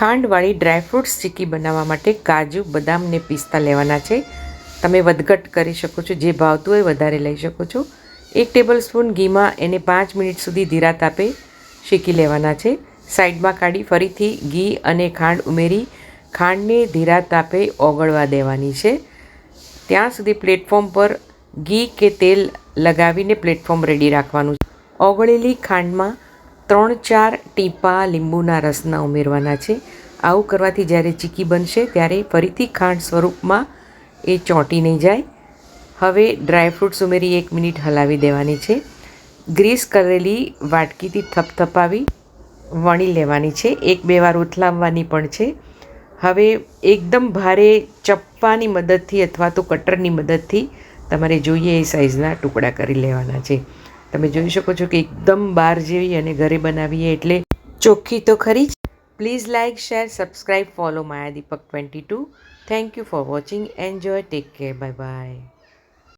ખાંડવાળી dry fruits ચીકી બનાવવા માટે કાજુ, બદામ ને પિસ્તા લેવાના છે. તમે વધઘટ કરી શકો છો, જે ભાવતું હોય વધારે લઈ શકો છો. એક ટેબલ સ્પૂન ઘીમાં એને પાંચ મિનિટ સુધી ધીરા તાપે શેકી લેવાના છે. સાઈડમાં કાઢી ફરીથી ઘી અને ખાંડ ઉમેરી ખાંડને ધીરા તાપે ઓગળવા દેવાની છે. ત્યાં સુધી પ્લેટફોર્મ પર ઘી કે તેલ લગાવીને પ્લેટફોર્મ રેડી રાખવાનું છે. ઓગળેલી ખાંડમાં ત્રણ ચાર ટીપા લીંબુના રસના ઉમેરવાના છે. આવું કરવાથી જ્યારે ચીકી બનશે ત્યારે ફરીથી ખાંડ સ્વરૂપમાં એ ચોંટી નહીં જાય. હવે ડ્રાયફ્રૂટ્સ ઉમેરી એક મિનિટ હલાવી દેવાની છે. ગ્રીસ કરેલી વાટકીથી થપથપાવી વણી લેવાની છે. એક બે વાર ઉથલાવવાની પણ છે. હવે એકદમ ભારે ચપ્પાની મદદથી અથવા તો કટરની મદદથી તમારે જોઈએ એ સાઇઝના ટુકડા કરી લેવાના છે. તમે જોઈ શકો છો કે એકદમ બહાર જેવી અને ઘરે બનાવીએ એટલે ચોખ્ખી તો ખરી જ. Please like share subscribe follow Maya Deepak twenty two thank you for watching enjoy take care bye bye